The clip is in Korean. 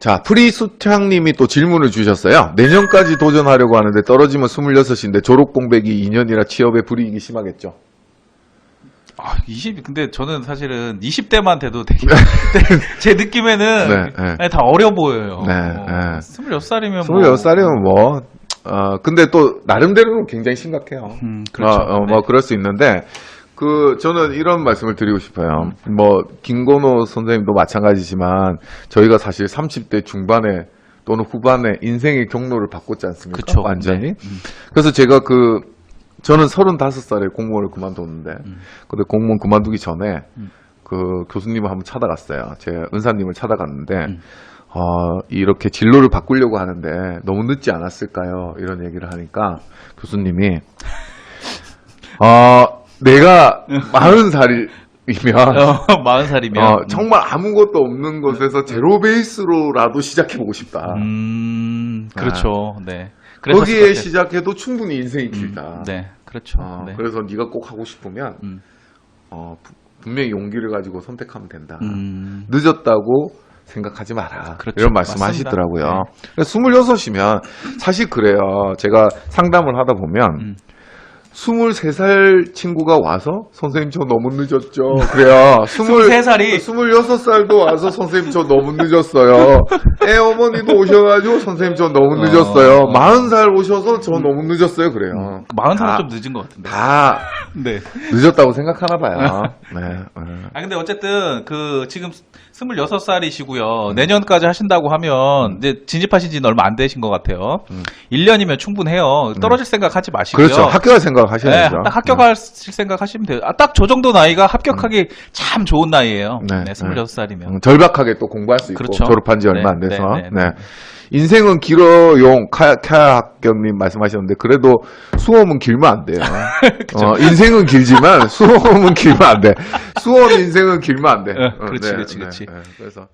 자, 프리수창님이 또 질문을 주셨어요. 내년까지 도전하려고 하는데 떨어지면 26인데 졸업 공백이 2년이라 취업에 불이익이 심하겠죠. 아, 20, 근데 저는 사실은 20대만 돼도 되게, 제 느낌에는 네, 네. 다 어려 보여요. 네, 어, 네. 26살이면 26살이면 뭐, 어, 근데 또, 나름대로는 굉장히 심각해요. 음, 그렇죠. 어, 어, 네. 뭐, 그럴 수 있는데, 그, 저는 이런 말씀을 드리고 싶어요. 뭐, 김건호 선생님도 마찬가지지만, 저희가 사실 30대 중반에 또는 후반에 인생의 경로를 바꿨지 않습니까? 그쵸. 완전히. 네. 음. 그래서 제가 그, 저는 35살에 공무원을 그만뒀는데, 근데 공무원 그만두기 전에, 음. 그 교수님을 한번 찾아갔어요. 제 은사님을 찾아갔는데, 음. 어, 이렇게 진로를 바꾸려고 하는데 너무 늦지 않았을까요? 이런 얘기를 하니까 교수님이, 어, 내가 마흔 살이면, 어, 40살이면. 어, 정말 아무것도 없는 곳에서 제로 베이스로라도 시작해 보고 싶다. 음, 그렇죠. 네. 거기에. 시작해도 충분히 인생이 음, 길다. 네, 그렇죠. 어, 네. 그래서 네가 꼭 하고 싶으면 음. 어, 부- 분명히 용기를 가지고 선택하면 된다. 음, 늦었다고 생각하지 마라. 그렇죠. 이런 말씀 맞습니다. 하시더라고요. 26이면 사실 그래요. 제가 상담을 하다 보면 음. 23살 친구가 와서 선생님 저 너무 늦었죠. 그래요. 23살이? 26살도 와서 선생님 저 너무 늦었어요. 애 어머니도 오셔가지고 선생님 저 너무 어. 늦었어요. 40살 오셔서 저 너무 늦었어요. 그래요. 40살은 다- 좀 늦은 것 같은데. 다 네. 늦었다고 생각하나 봐요. 네. 네. 아 근데 어쨌든 그 지금 26살이시고요. 내년까지 하신다고 하면 이제 진입하신 지는 얼마 안 되신 것 같아요. 1년이면 충분해요. 떨어질 생각 하지 마시고요. 음. 그렇죠. 학교할 생각 네, 하셔야죠. 딱 합격하실 생각 하시면 돼요. 아, 딱 저 정도 나이가 합격하기 참 좋은 나이예요. 네, 네, 26살이면. 음, 절박하게 또 공부할 수 있고 그렇죠. 졸업한 지 얼마 네, 안 돼서 네, 네, 네, 네. 인생은 길어용 카야, 학경님 말씀하셨는데 그래도 수험은 길면 안 돼요. 어, 인생은 길지만 수험은 길면 안 돼. 수험 인생은 길면 안 돼. 어, 어, 그렇지, 그렇지, 그렇지. 그래서